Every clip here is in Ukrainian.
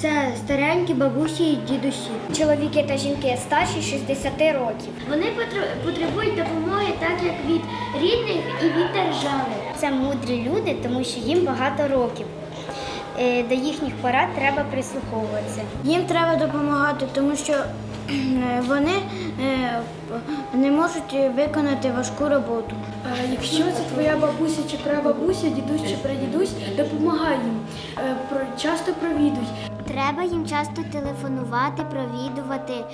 це старенькі бабусі і дідусі. Чоловіки та жінки старші 60 років. Вони потр- потребують допомоги так як від рідних і від держави. Це мудрі люди, тому що їм багато років. Е, До їхніх порад треба прислуховуватися. Їм треба допомагати, тому що вони е, не можуть виконати важку роботу. Е, Якщо це твоя бабуся чи прабабуся, дідусь чи прадідусь, допомагай їм. Е, Часто провідуй. Треба їм часто телефонувати, провідувати е,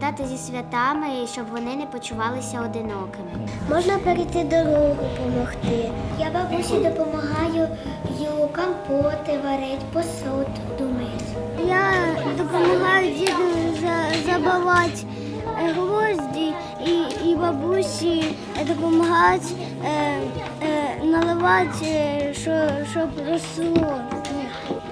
вітати зі святами, щоб вони не почувалися одинокими. Можна перейти дорогу, допомогти. Я бабусі допомагаю їй компоти варити, посуду мити. Я допомагаю діду забивати гвозді і, і бабусі допомагати наливати, щоб росло.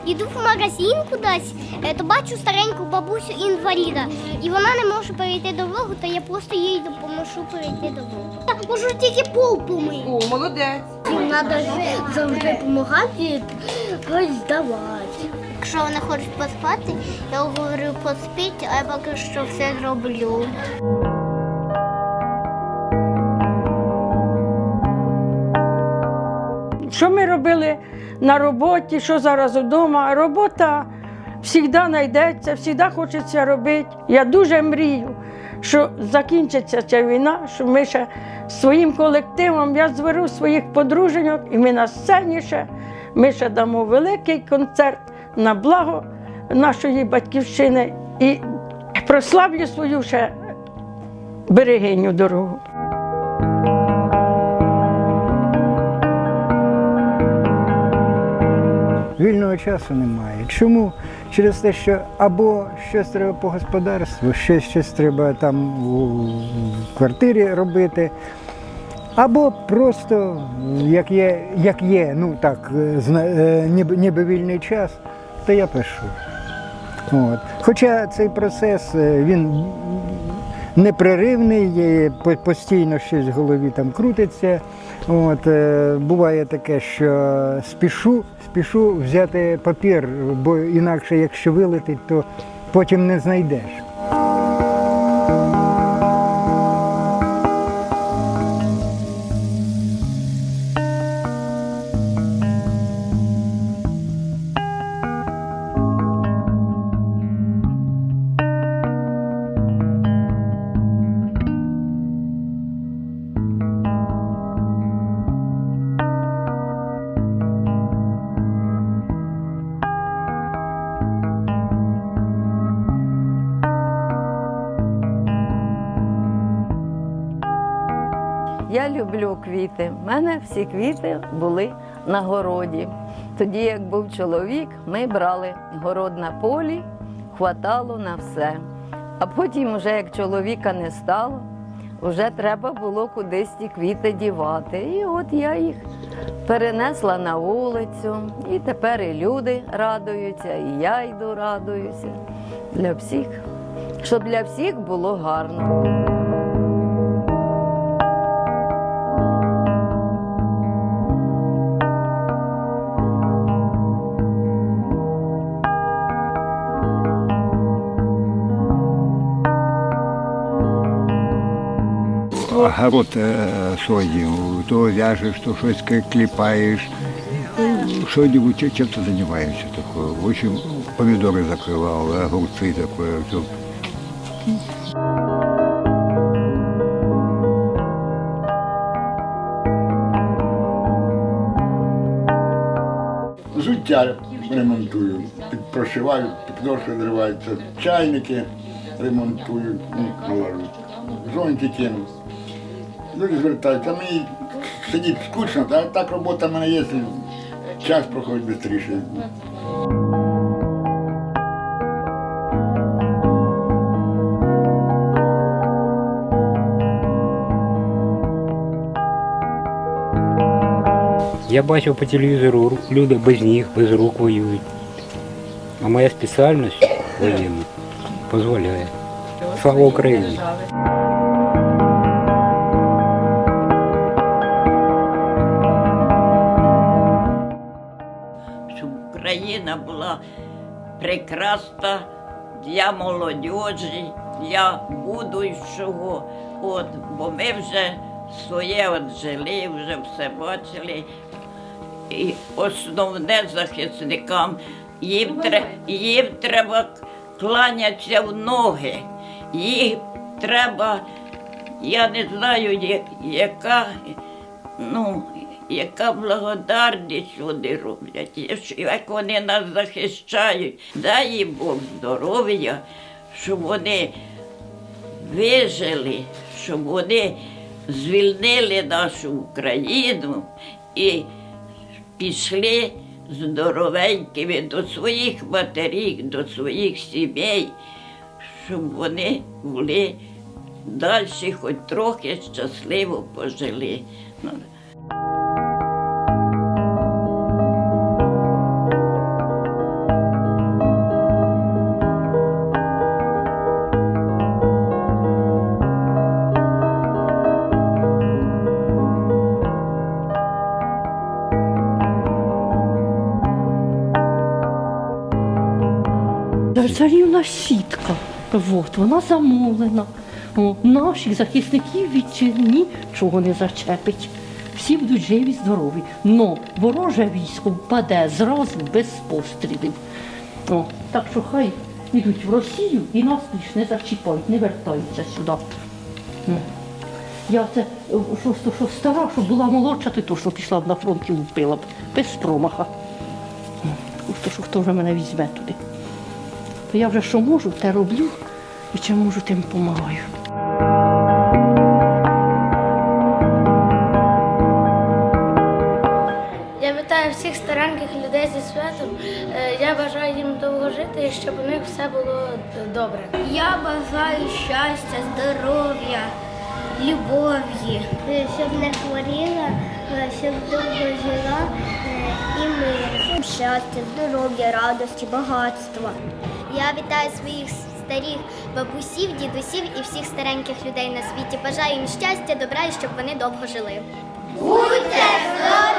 Іду в магазин кудись, е, то бачу стареньку бабусю інваліда, і вона не може перейти дорогу, то я просто їй допоможу перейти дорогу. Я можу тільки пол помити. О, молодець. Їм треба завжди допомагати і здавати. Якщо вони хочуть поспати, я говорю поспіть, а я поки що все зроблю. Що ми робили на роботі, що зараз вдома? Робота завжди знайдеться, завжди хочеться робити. Я дуже мрію, що закінчиться ця війна, що ми ще своїм колективом, я зберу своїх подруженьок, і ми на сцені ще, ми ще дамо великий концерт на благо нашої батьківщини і прославлю свою ще берегиню дорогу. Вільного часу немає. Чому? Через те, що або щось треба по господарству, щось, щось треба там у квартирі робити, або просто як є, як є ну так, е, е, ніби, ніби вільний час, то я пишу. От. Хоча цей процес е, він непреривний, е, постійно щось в голові там крутиться. От, е, буває таке, що спішу, спішу взяти папір, бо інакше, якщо вилетить, то потім не знайдеш. Я люблю квіти. У мене всі квіти були на городі. Тоді, як був чоловік, ми брали город на полі, хватало на все. А потім, вже як чоловіка не стало, вже треба було кудись ті квіти дівати. І от я їх перенесла на вулицю. І тепер і люди радуються, і я йду радуюся. Для всіх, щоб для всіх було гарно. огород е, садів, то в'яжеш, то щось кліпаєш. Что-нибудь чем-то занимаемся такое. В общем, помидоры закрывал, огурцы такое. Все. Взуття ремонтую, під- прошиваю, підножки зриваються, чайники ремонтую, ну, налажу, зонтики. Люди звертаються, мені сидіти скучно, а так робота в мене є, час проходить швидше. Я бачив по телевізору, люди без ніг, без рук воюють. А моя спеціальність воєнна дозволяє. Слава Україні! Україна була прекрасна для молодіжі, для будущого. От, бо ми вже своє от жили, вже все бачили. І основне захисникам їм, тре, їм треба кланятися в ноги. Їм треба, я не знаю, яка, ну, яка благодарність вони роблять, як вони нас захищають. Дай їм Бог здоров'я, щоб вони вижили, щоб вони звільнили нашу Україну і пішли здоровенькими до своїх матерів, до своїх сімей, щоб вони були далі хоч трохи щасливо пожили. Царівна сітка. От, вона замовлена. О, наших захисників від нічого не зачепить. Всі будуть живі, здорові. Но вороже військо впаде зразу без пострілів. О, так що хай йдуть в Росію і нас більш не зачіпають, не вертаються сюди. Я це що, що, що стара, що була молодша, то точно пішла б на фронт і вбила б без промаха. М. Що хто вже мене візьме туди. То я вже що можу, те роблю, і чим можу, тим допомагаю. Я вітаю всіх стареньких людей зі святом. Е, Я бажаю їм довго жити і щоб у них все було добре. Я бажаю щастя, здоров'я, любові, щоб не хворіла, е, щоб довго жила е, і мир. Щастя, здоров'я, радості, багатства. Я вітаю своїх старих бабусів, дідусів і всіх стареньких людей на світі. Бажаю їм щастя, добра і щоб вони довго жили. Будьте здорові!